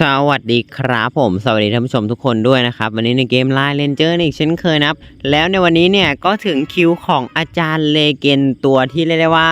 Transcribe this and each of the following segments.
สวัสดีครับผม สวัสดีท่านผู้ชมทุกคนด้วยนะครับ วันนี้ในเกมไลน์เลนเจอร์อีกเช่นเคยนะครับ แล้วในวันนี้เนี่ยก็ถึงคิวของอาจารย์เลเกนตัวที่เรียกได้ว่า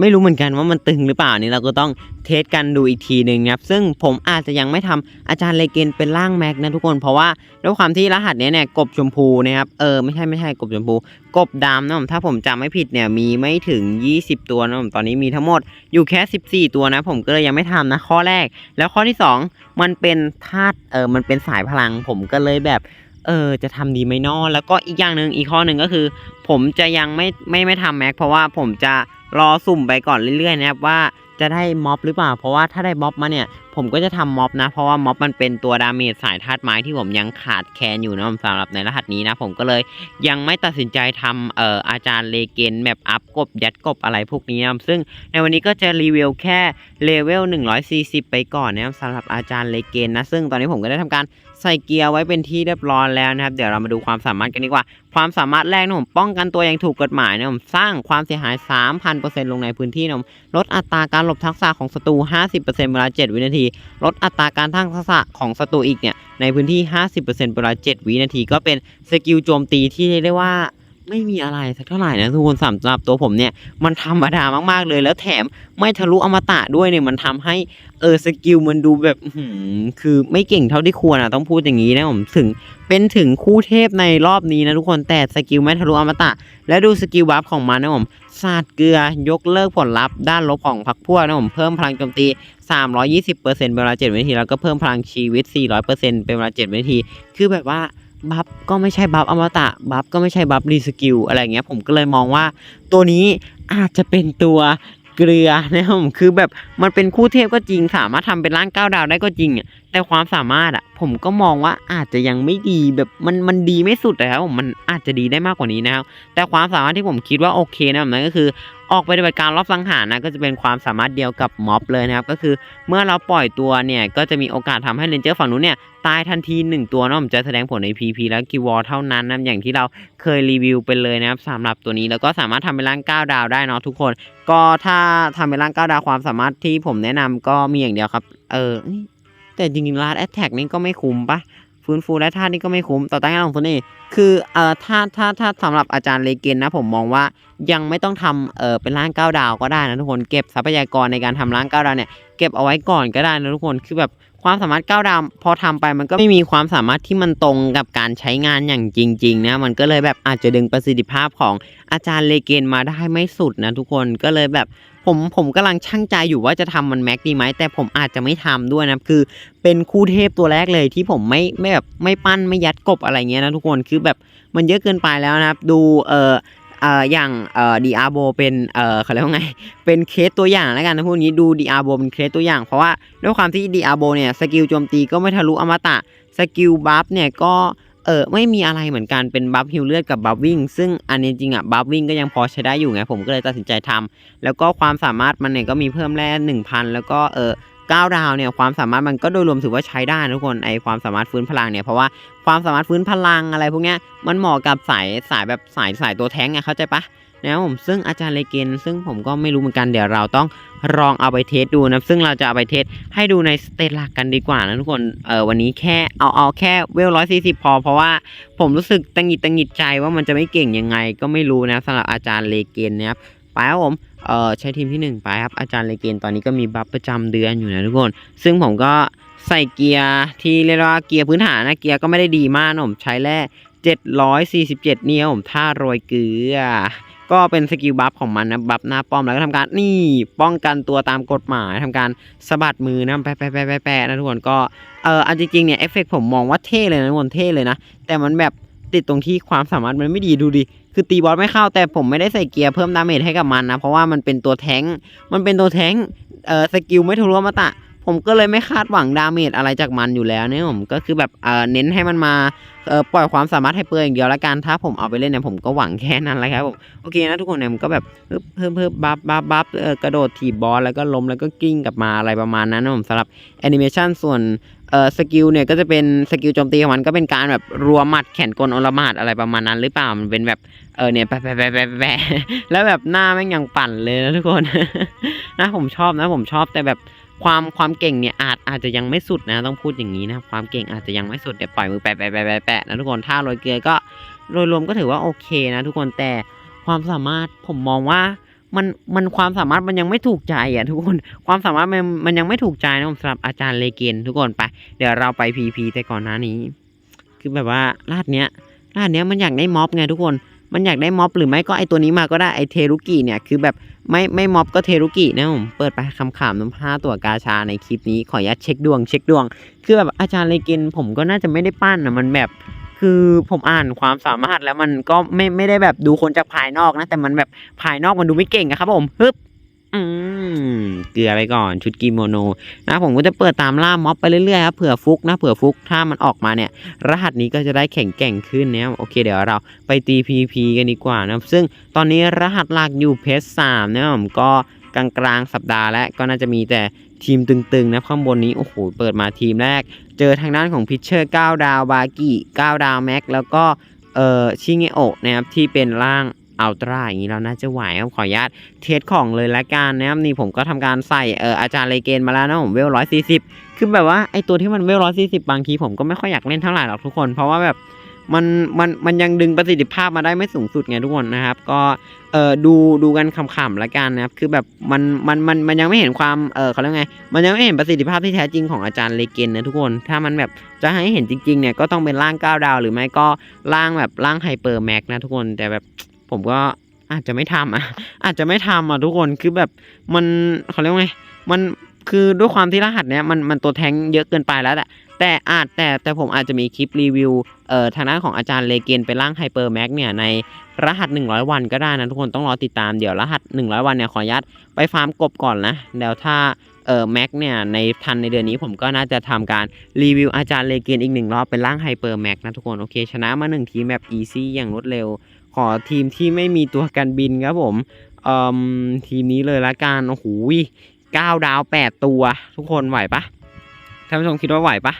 ไม่รู้เหมือนกันว่ามันตึงหรือเปล่านี่เราก็ต้องเทสกันดูอีกทีหนึ่งนะครับซึ่งผมอาจจะยังไม่ทำอาจารย์เลเกนเป็นร่างแม็กนะทุกคนเพราะว่าด้วยความที่รหัสเนี้ยเนี่ยกบชมพูนะครับเออไม่ใช่ไม่ใช่กบชมพู กบดำนะผมถ้าผมจำไม่ผิดเนี่ยมีไม่ถึง 20 ตัวนะผมตอนนี้มีทั้งหมดอยู่แค่ 14 ตัวนะ ผมก็เลยยังไม่ทำนะข้อแรก แล้วข้อที่ 2 มันเป็นธาตุเออมันเป็นสายพลัง ผมก็เลยแบบเออจะทำดีไหมนอแล้วก็อีกอย่างหนึ่งอีกข้อหนึ่งก็คือ ผมจะยังไม่ไม่ไม่ทำแม็กเพราะว่าผมจะ รอสุ่มไปก่อนเรื่อยๆนะครับว่าจะได้ม็อบหรือเปล่า เพราะว่าถ้าได้ม็อบมาเนี่ย ผมก็จะทำม็อบนะ เพราะว่าม็อบมันเป็นตัวดาเมจสายธาตุไม้ที่ผมยังขาดแคลนอยู่นะสำหรับในรหัสนี้นะ ผมก็เลยยังไม่ตัดสินใจทำเอ่ออาจารย์เลเกนแบบอัพกบยัดกบอะไรพวกนี้นะซึ่งในวันนี้ก็จะรีวิวแค่เลเวล140 ไปก่อนนะครับสำหรับอาจารย์เลเกนนะซึ่งตอนนี้ผมก็ได้ทำการใส่เกียร์ไว้เป็นที่เรียบร้อยแล้วนะครับ เดี๋ยวเรามาดูความสามารถกันดีกว่า ความสามารถแรกนะผมป้องกันตัวอย่างถูกกฎหมายนะผมสร้างความเสียหาย 3,000%ลงในพื้นที่นะผมลดอัตราการหลบทักษะของศัตรู 50%เวลา 7 วินาทีลดอัตราการทั้งทักษะของศัตรูอีกเนี่ยในพื้นที่ 50%เวลา7วินาที ก็เป็นสกิลโจมตีที่เรียกได้ว่าไม่มีอะไรสักเท่าไหร่นะทุกคนสำหรับตัวผมเนี่ยมันธรรมดามากๆเลยแล้วแถมไม่ทะลุอมตะด้วยเนี่ยมันทำให้ เออสกิลมันดูแบบหือคือไม่เก่งเท่าที่ควรอะต้องพูดอย่างนี้นะผมถึงเป็นถึงคู่เทพในรอบนี้นะทุกคนแต่สกิลไม่ทะลุอมตะ และดูสกิลบัฟของมันนะผมสาดเกลือยกเลิกผลลัพธ์ด้านลบของพักพวกนะผมเพิ่มพลังโจมตี 320%เป็นเวลา 7 วินาที แล้วก็เพิ่มพลังชีวิต 400%เป็นเวลา 7 วินาที คือแบบว่าบัฟก็ไม่ใช่บัฟอมตะบัฟก็ไม่ใช่บัฟรีสกิลอะไรเงี้ยผมก็เลยมองว่าตัวนี้อาจจะเป็นตัว เกลือนะครับผมคือแบบมันเป็นคู่เทพก็จริงสามารถทำเป็นร่างเก้าดาวได้ก็จริงอะแต่ความสามารถอะผมก็มองว่าอาจจะยังไม่ดีแบบมันมันดีไม่สุดนะครับผมมันอาจจะดีได้มากกว่านี้นะครับแต่ความสามารถที่ผมคิดว่าโอเคนะครับนั่นก็คือ ออกปฏิบัติการรอบสังหารนะก็จะเป็นความสามารถเดียวกับม็อบเลยนะครับก็คือเมื่อเราปล่อยตัวเนี่ยก็จะมีโอกาสทำให้เรนเจอร์ฝั่งนู้นเนี่ยตายทันที 1 ตัวเนาะผมจะแสดงผลใน PP และกิวอเท่านั้นนะอย่างที่เราเคยรีวิวไปเลยนะครับสำหรับตัวนี้แล้วก็สามารถทำเป็นร่างก้าดาวได้เนาะทุกคน ก็ถ้าทำเป็นร่างก้าดาวความสามารถที่ผมแนะนำก็มีอย่างเดียวครับ เออแต่จริงๆลาดแอตแทกนี่ก็ไม่คุ้มปะ ฟื้นฟูและท่านี่ก็ไม่คุ้มต่อต้านการลงทุนนี่คือเอ่อถ้าถ้าถ้าสำหรับอาจารย์เลเกนนะผมมองว่ายังไม่ต้องทำเอ่อเป็นร่างเก้าดาวก็ได้นะทุกคนเก็บทรัพยากรในการทำร่างเก้าดาวเนี่ยเก็บเอาไว้ก่อนก็ได้นะทุกคนคือแบบ ความสามารถเก้าดาวพอทำไปมันก็ไม่มีความสามารถที่มันตรงกับการใช้งานอย่างจริง ๆ นะ มันก็เลยแบบอาจจะดึงประสิทธิภาพของอาจารย์เลเกนมาได้ไม่สุดนะทุกคนก็เลยแบบผมผมกำลังช่างใจอยู่ว่าจะทำมันแม็กดีไหมแต่ผมอาจจะไม่ทำด้วยนะคือเป็นคู่เทพตัวแรกเลยที่ผมไม่ไม่แบบไม่ปั้นไม่ยัดกบอะไรเงี้ยนะทุกคนคือแบบมันเยอะเกินไปแล้วนะครับ ดูเออ เอ่ออย่างเอ่อดีอาโบเป็นเอ่อเขาเรียกว่าไง เป็นเคสตัวอย่างแล้วกันนะพวกนี้ดูดีอาโบเป็นเคสตัวอย่าง เพราะว่าด้วยความที่ดีอาโบเนี่ยสกิลโจมตีก็ไม่ทะลุอมตะสกิลบัฟเนี่ยก็เออไม่มีอะไรเหมือนกันเป็นบัฟฮิลเลือดกับบัฟวิ่ง ซึ่งอันนี้จริงอะบัฟวิ่งก็ยังพอใช้ได้อยู่ไงผมก็เลยตัดสินใจทำแล้วก็ความสามารถมันเนี่ยก็มีเพิ่มแร่หนึ่งพันแล้วก็เออ เก้าดาวเนี่ยความสามารถมันก็โดยรวมถือว่าใช้ได้นะทุกคนไอความสามารถฟื้นพลังเนี่ยเพราะว่าความสามารถฟื้นพลังอะไรพวกเนี้ยมันเหมาะกับสายสายแบบสายสายตัวแท้งไงเข้าใจปะนะผมซึ่งอาจารย์เลเกนซึ่งผมก็ไม่รู้เหมือนกันเดี๋ยวเราต้องลองเอาไปเทสดูนะซึ่งเราจะเอาไปเทสให้ดูในสเตตหลักกันดีกว่านะทุกคนเออวันนี้แค่เอาเอาแค่เวลร้อยสี่สิบพอ เพราะว่าผมรู้สึกตังหิดตังหิดใจว่ามันจะไม่เก่งยังไง ก็ไม่รู้นะสำหรับอาจารย์เลเกนนะครับไปครับผม เออใช้ทีมที่หนึ่งไปครับอาจารย์เลเกนตอนนี้ก็มีบัฟประจำเดือนอยู่นะทุกคน ซึ่งผมก็ใส่เกียร์ที่เรียกว่าเกียร์พื้นฐานนะเกียร์ก็ไม่ได้ดีมากนะผมใช้แร่747 เนี่ยผมท่าโรยเกลือ ก็เป็นสกิลบัฟของมันนะบัฟหน้าป้อมแล้วก็ทำการนี่ป้องกันตัวตามกฎหมายทำการสะบัดมือนะแปะแปะแปะแปะแปะนะทุกคนก็เอออันจริงๆเนี่ยเอฟเฟกผมมองว่าเท่เลยนะทุกคนเท่เลยนะ แต่มันแบบ ติดตรงที่ความสามารถมันไม่ดีดูดิ คือตีบอสไม่เข้าแต่ผมไม่ได้ใส่เกียร์เพิ่มดาเมจให้กับมันนะ เพราะว่ามันเป็นตัวแท้ง มันเป็นตัวแท้ง เออสกิลไม่ทะลุมาตะ ผมก็เลยไม่คาดหวังดาเมจอะไรจากมันอยู่แล้วเนี่ยผมก็คือแบบเออเน้นให้มันมาเออปล่อยความสามารถให้เปลือยอย่างเดียวละกันถ้าผมเอาไปเล่นเนี่ยผมก็หวังแค่นั้นแหละครับผมโอเคนะทุกคนเนี่ยมันก็แบบเพิ่มเพิ่มบัฟบัฟบัฟเออกระโดดถีบบอลแล้วก็ล้มแล้วก็กิ้งกลับมาอะไรประมาณนั้นนะผมสำหรับแอนิเมชันส่วน เอ่อสกิลเนี่ยก็จะเป็นสกิลโจมตีของมันก็เป็นการแบบรัวหมัดแขนกลอลหมาดอะไรประมาณนั้น หรือเปล่ามันเป็นแบบเออเนี่ยแปะแปะแปะแปะแปะแล้วแบบหน้าแม่งยังปั่นเลยนะทุกคนนะผมชอบนะผมชอบแต่แบบความความเก่งเนี่ยอาจอาจจะยังไม่สุดนะต้องพูดอย่างนี้นะความเก่งอาจจะยังไม่สุดเดี๋ยวปล่อยมือแปะแปะแปะแปะแปะนะทุกคนถ้าโรยเกลือก็โดยรวมก็ถือว่าโอเคนะทุกคนแต่ความสามารถผมมองว่า มันมันความสามารถมันยังไม่ถูกใจอะทุกคนความสามารถมันมันยังไม่ถูกใจนะผมสำหรับอาจารย์เลเกนทุกคนไป เดี๋ยวเราไปพีพีแต่ก่อนหน้านี้ คือแบบว่าลาดเนี้ยลาดเนี้ยมันอยากได้ม็อบไงทุกคนมันอยากได้ม็อบหรือไม่ก็ไอตัวนี้มาก็ได้ไอเทรุกิเนี่ยคือแบบไม่ไม่ม็อบก็เทรุกินะผมเปิดไปคำขำน้ำผ้าตัวกาชาในคลิปนี้ขออนุญาตเช็คดวงเช็คดวง คือแบบอาจารย์เลเกนผมก็น่าจะไม่ได้ปั้นนะมันแบบ คือผมอ่านความสามารถแล้วมันก็ไม่ไม่ได้แบบดูคนจากภายนอกนะ แต่มันแบบภายนอกมันดูไม่เก่งอะครับผมฮึบอืมเกลือไปก่อนชุดกิโมโนนะผมก็จะเปิดตามล่าม็อบไปเรื่อยๆครับเผื่อฟุกนะเผื่อฟุกถ้ามันออกมาเนี่ย รหัสนี้ก็จะได้แข็งแกร่งขึ้นนะโอเคเดี๋ยวเราไปตี PVP กันดีกว่านะซึ่งตอนนี้รหัสหลักอยู่เพจสามนะผมก็กลางกลางๆสัปดาห์แล้วก็น่าจะมีแต่ ทีมตึงๆนะข้างบนนี้ โอ้โห เปิดมาทีมแรก เจอทางด้านของพิชเชอร์9ดาวบากิ9ดาวแม็กแล้วก็เอ่อชิเงโอะนะครับที่เป็นร่างอัลตร้าอย่างนี้เราน่าจะไหวครับขออนุญาตเทสของเลยละกันนะครับนี่ผมก็ทำการใส่เอออาจารย์เลเกนมาแล้วนะผมเวลร้อยสี่สิบคือแบบว่าไอตัวที่มันเวลร้อยสี่สิบบางทีผมก็ไม่ค่อยอยากเล่นเท่าไหร่หรอกทุกคน เพราะว่าแบบ มันมันมันยังดึงประสิทธิภาพมาได้ไม่สูงสุดไงทุกคนนะครับ ก็เออดูดูกันขำๆละกันนะครับ คือแบบมันมันมันมันยังไม่เห็นความเออเขาเรียกไง มันยังไม่เห็นประสิทธิภาพที่แท้จริงของอาจารย์เลเกนนะทุกคน ถ้ามันแบบจะให้เห็นจริงๆเนี่ยก็ต้องเป็นร่าง9ดาว หรือไม่ก็ร่างแบบร่างไฮเปอร์แม็กนะทุกคนแต่แบบผมก็อาจจะไม่ทำอะอาจจะไม่ทำอะทุกคนคือแบบมันเขาเรียกไงมันคือด้วยความที่รหัสเนี้ยมันมันตัวแทงเยอะเกินไปแล้วแหละ แต่อาจแต่แต่ผมอาจจะมีคลิปรีวิวเอ่อทางด้านของอาจารย์เลเกนเป็นร่างไฮเปอร์แม็กเนี่ยในรหัส 100 วันก็ได้นะทุกคนต้องรอติดตามเดี๋ยวรหัส 100 วันเนี่ยขออนุญาตไปฟาร์มกบก่อนนะแล้วถ้าเอ่อแม็กเนี่ยในทันในเดือนนี้ผมก็น่าจะทำการรีวิวอาจารย์เลเกนอีกหนึ่งรอบเป็นร่างไฮเปอร์แม็กนะทุกคนโอเคชนะมาหนึ่งทีมแบบอีซี่อย่างรวดเร็ว ขอทีมที่ไม่มีตัวกันบินครับผมเอ่อทีมนี้เลยละกันโอ้โหเก้าดาวแปดตัว ทุกคนไหวปะ ท่านผู้ชมคิดว่าไหวปะ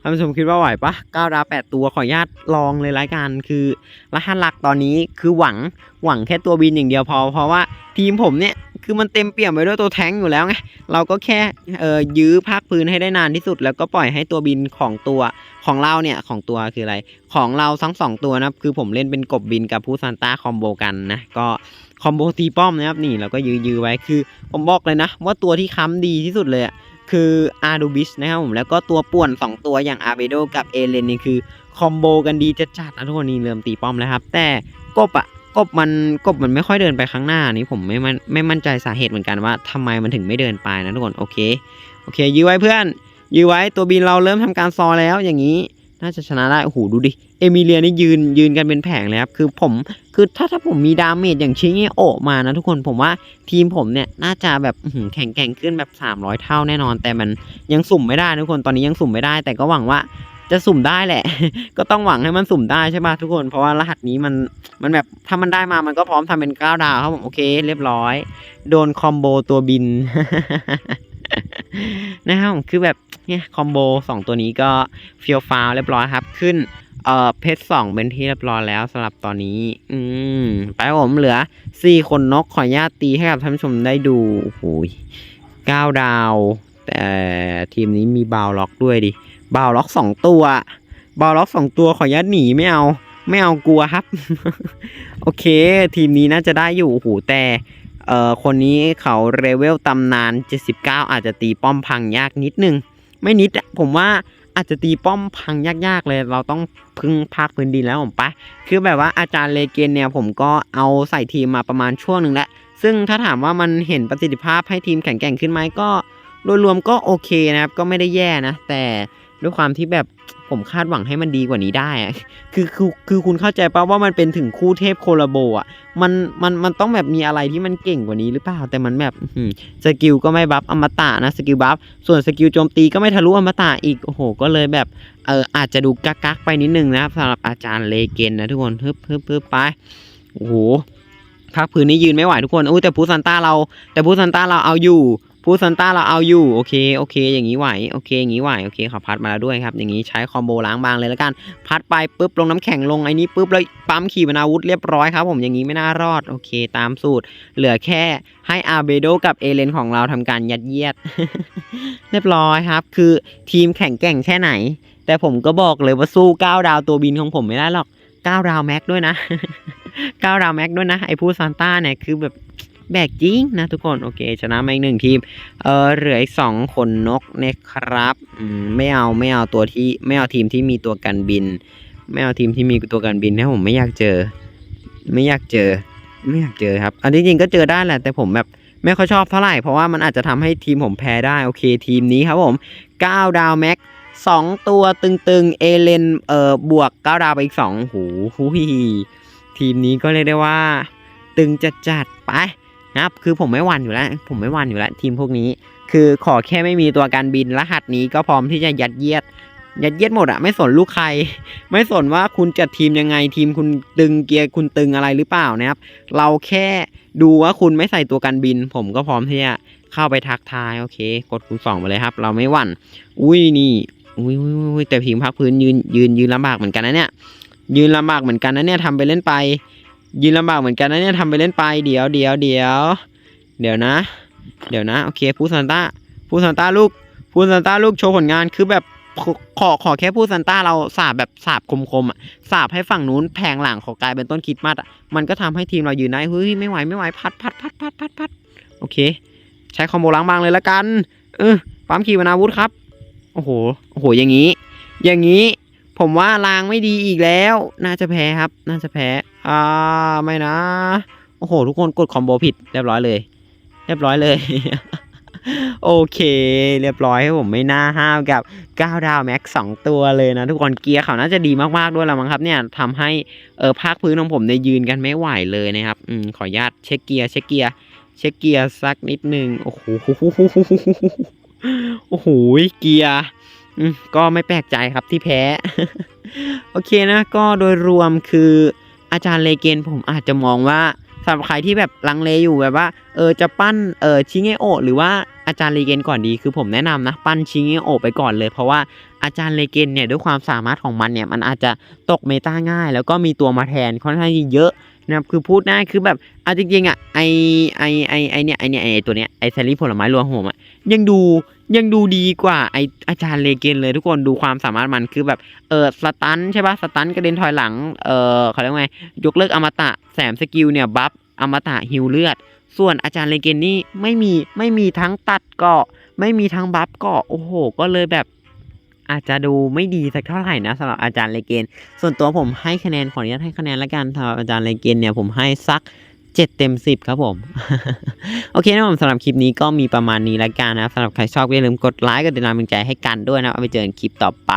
ท่านผู้ชมคิดว่าไหวปะเก้าดาวแปดตัวขออนุญาตลองเลยละกันคือรหัสหลักตอนนี้คือหวังหวังแค่ตัวบินอย่างเดียวพอ เพราะว่าทีมผมเนี่ยคือมันเต็มเปี่ยมไปด้วยตัวแท้งอยู่แล้วไงเราก็แค่ยื้อภาคพื้นให้ได้นานที่สุด แล้วก็ปล่อยให้ตัวบินของตัวของเราเนี่ยของตัวคืออะไร ของเราทั้งสองตัวนะครับคือผมเล่นเป็นกบบินกับผู้ซานต้าคอมโบกันนะก็คอมโบตีป้อมนะครับนี่เราก็ยื้อยื้อไว้คือผมบอกเลยนะ ว่าตัวที่ค้ำดีที่สุดเลย คืออาร์ดูบิสนะครับผมแล้วก็ตัวป่วน 2 ตัวอย่างอาร์เบโดกับเอเลนนี่คือคอมโบกันดีจะจัดนะทุกคนนี่เริ่มตีป้อมแล้วครับ แต่กบอะกบมันกบมันไม่ค่อยเดินไปข้างหน้านี้ผมไม่มันไม่มั่นใจสาเหตุเหมือนกันว่าทำไมมันถึงไม่เดินไปนะทุกคนโอเคโอเคยื้อไว้เพื่อนยื้อไว้ตัวบินเราเริ่มทำการซอแล้วอย่างนี้ น่าจะชนะได้โอ้โหดูดิเอมิเลียนี่ยืนยืนกันเป็นแผงเลยครับคือผมคือถ้าถ้าผมมีดาเมจอย่างชิเงโอมานะทุกคนผมว่าทีมผมเนี่ยน่าจะแบบแข็งแกร่งขึ้นแบบ 300 เท่าแน่นอน แต่มันยังสุ่มไม่ได้ทุกคนตอนนี้ยังสุ่มไม่ได้ แต่ก็หวังว่าจะสุ่มได้แหละ ก็ต้องหวังให้มันสุ่มได้ใช่ป่ะทุกคน เพราะว่ารหัสนี้มัน มันแบบ ถ้ามันได้มา มันก็พร้อมทำเป็น9ดาวครับผมโอเค เรียบร้อย โดนคอมโบตัวบิน นะครับผมคือแบบ เนี่ยคอมโบสองตัวนี้ก็เฟียวฟาวเรียบร้อยครับ ขึ้นเอ่อเพชรสองเป็นที่เรียบร้อยแล้วสำหรับตอนนี้ อืมไปผมเหลือสี่คนนกขออนุญาตตีให้กับท่านผู้ชมได้ดูโอ้โหเก้าดาว แต่ทีมนี้มีบาวล็อกด้วยดิบาวล็อกสองตัวบาวล็อกสองตัวขออนุญาตหนีไม่เอาไม่เอากลัวครับ โอเค ทีมนี้น่าจะได้อยู่โอ้โหแต่เอ่อคนนี้เขาเรเวลตำนาน 79 อาจจะตีป้อมพังยากนิดนึง ไม่นิดอะผมว่าอาจจะตีป้อมพังยากๆเลย เราต้องพึ่งภาคพื้นดินแล้วผมปะคือแบบว่าอาจารย์เลเกนเนี่ยผมก็เอาใส่ทีมมาประมาณช่วงหนึ่งแล้ว ซึ่งถ้าถามว่ามันเห็นประสิทธิภาพให้ทีมแข็งแกร่งขึ้นไหมก็โดยรวมก็โอเคนะครับ ก็ไม่ได้แย่นะ แต่ด้วยความที่แบบ ผมคาดหวังให้มันดีกว่านี้ได้อะคือคือคือคุณเข้าใจป่ะว่ามันเป็นถึงคู่เทพโคลาโบอะมันมันมันต้องแบบมีอะไรที่มันเก่งกว่านี้หรือเปล่า แต่มันแบบสกิลก็ไม่บัฟอมตะนะสกิลบัฟส่วนสกิลโจมตีก็ไม่ทะลุอมตะอีกโอ้โห ก็เลยแบบเอออาจจะดูกักกักไปนิดนึงนะครับสำหรับอาจารย์เลเกนนะทุกคนฮึบฮึบฮึบไปโอ้โหภาคพื้นนี้ยืนไม่ไหวทุกคนอุ้ยแต่พูซันต้าเรา แต่พูซันต้าเราเอาอยู่ พูซันต้าเราเอาอยู่โอเคโอเค อย่างนี้ไหวโอเคอย่างนี้ไหวโอเคขาพัดมาแล้วด้วยครับ อย่างนี้ใช้คอมโบล้างบางเลยแล้วกัน พัดไปปุ๊บลงน้ำแข็งลงไอ้นี้ปุ๊บแล้วปั๊มขีปนาวุธเรียบร้อยครับ ผมอย่างนี้ไม่น่ารอดโอเค ตามสูตร เหลือแค่ให้อาเบโดกับเอเลนของเราทำการยัดเยียด เรียบร้อยครับ คือทีมแข่งแก่งแค่ไหน แต่ผมก็บอกเลยว่าสู้9ดาวตัวบินของผมไม่ได้หรอก9ดาวแม็กด้วยนะ9ดาวแม็กด้วยนะไอ้ผู้ซานต้าเนี่ยคือแบบ แบกจริงนะทุกคนโอเคชนะมาอีกหนึ่งทีมเออเหลืออีกสองคนนกนะครับอืมไม่เอาไม่เอาตัวที่ไม่เอาทีมที่มีตัวกันบิน ไม่เอาทีมที่มีตัวกันบินนะผมไม่อยากเจอ ไม่อยากเจอ ไม่อยากเจอครับ อันที่จริงก็เจอได้แหละแต่ผมแบบไม่ค่อยชอบเท่าไหร่เพราะว่ามันอาจจะทำให้ทีมผมแพ้ได้โอเคทีมนี้ครับผม9ดาวแม็กสองตัวตึงๆ เอเลนเอ่อบวก9ดาวไปอีก2หูหูยทีมนี้ก็เรียกได้ว่า ตึงจัดจัดๆไป นะครับคือผมไม่หวั่นอยู่แล้ว ผมไม่หวั่นอยู่แล้ว ทีมพวกนี้ คือขอแค่ไม่มีตัวการบินรหัสนี้ก็พร้อมที่จะยัดเยียด ยัดเยียดหมดอะไม่สนลูกใคร ไม่สนว่าคุณจัดทีมยังไงทีมคุณตึงเกียร์คุณตึงอะไรหรือเปล่านะครับ เราแค่ดูว่าคุณไม่ใส่ตัวกันบิน ผมก็พร้อมที่จะเข้าไปทักทายโอเค กดคูณสองไปเลยครับ เราไม่หวั่นอุ้ยนี่อุ้ยอุ้ยอุ้ยแต่ทีมพักพื้นยืนยืนยืนลำบากเหมือนกันนะเนี่ยยืนลำบากเหมือนกันนะเนี่ยทำไปเล่นไป ยืนลำบากเหมือนกันนะเนี่ยทำไปเล่นไปเดี๋ยวเดี๋ยวเดี๋ยวเดี๋ยวนะ เดี๋ยวนะโอเคพูซันต้าพูซันต้าลูกพูซันต้าลูกโชว์ผลงานคือแบบขอขอแค่พูซันต้าเราสาบแบบสาบคมๆอะสาบให้ฝั่งนู้นแผงหลังของกลายเป็นต้นคิดมัดอะมันก็ทำให้ทีมเรายืนได้เฮ้ยไม่ไหวไม่ไหวพัดพัดพัดพัดพัดพัดโอเค ใช้คอมโบล้างบางเลยละกัน เออปั๊มขีปนาวุธครับ โอ้โหโอ้โหอย่างนี้ อย่างนี้ ผมว่าลางไม่ดีอีกแล้ว น่าจะแพ้ครับ น่าจะแพ้ อ่า ไม่นะ โอ้โห ทุกคนกดคอมโบผิด เรียบร้อยเลย เรียบร้อยเลย โอเค เรียบร้อยให้ผมไม่น่าห้าวกับ 9 ดาวแม็กสองตัวเลยนะ ทุกคน เกียร์เขาน่าจะดีมาก ๆ ด้วยละมั้งครับ เนี่ยทำให้เออภาคพื้นของผมเนี่ยยืนกันไม่ไหวเลยนะครับ อืม ขออนุญาตเช็คเกียร์ เช็คเกียร์ เช็คเกียร์สักนิดนึง โอ้โห โอ้โห เกียร์ ก็ไม่แปลกใจครับที่แพ้ โอเคนะ ก็โดยรวมคืออาจารย์เลเกนผมอาจจะมองว่าสำหรับใครที่แบบลังเลอยู่แบบว่า เออจะปั้นเออชิเงโอหรือว่าอาจารย์เลเกนก่อนดีคือผมแนะนำนะปั้นชิเงโอไปก่อนเลย เพราะว่าอาจารย์เลเกนเนี่ยด้วยความสามารถของมันเนี่ยมันอาจจะตกเมตาง่าย แล้วก็มีตัวมาแทนค่อนข้างเยอะ นะครับคือพูดง่าคือแบบเอาจริงๆอะไอไอไอไอเนี่ยไอเนี่ยไอตัวเนี้ยไอแซลลี่ผลไม้รวมหัวอะยังดูยังดูดีกว่าไออาจารย์เลเกนเลยทุกคนดูความสามารถมันคือแบบเออสตันใช่ปะสตันกระเด็นถอยหลังเออเขาเรียกว่าไงยกเลิกอมตะแสมสกิลเนี่ยบัฟอมตะฮิวเลือด ส่วนอาจารย์เลเกนนี่ไม่มีไม่มีทั้งตัดเกาะไม่มีทั้งบัฟเกาะโอ้โห ก็เลยแบบ อาจจะดูไม่ดีสักเท่าไหร่นะสำหรับอาจารย์เลเกนส่วนตัวผมให้คะแนนขออนุญาตให้คะแนนละกันสำหรับอาจารย์เลเกนเนี่ยผมให้สักเจ็ดเต็มสิบครับผม โอเคนะผมสำหรับคลิปนี้ก็มีประมาณนี้ละกันนะสำหรับใครชอบอย่าลืมกดไลค์กดติดตามเป็นกำลังใจให้กันด้วยนะเอาไปเจอกันคลิปต่อไป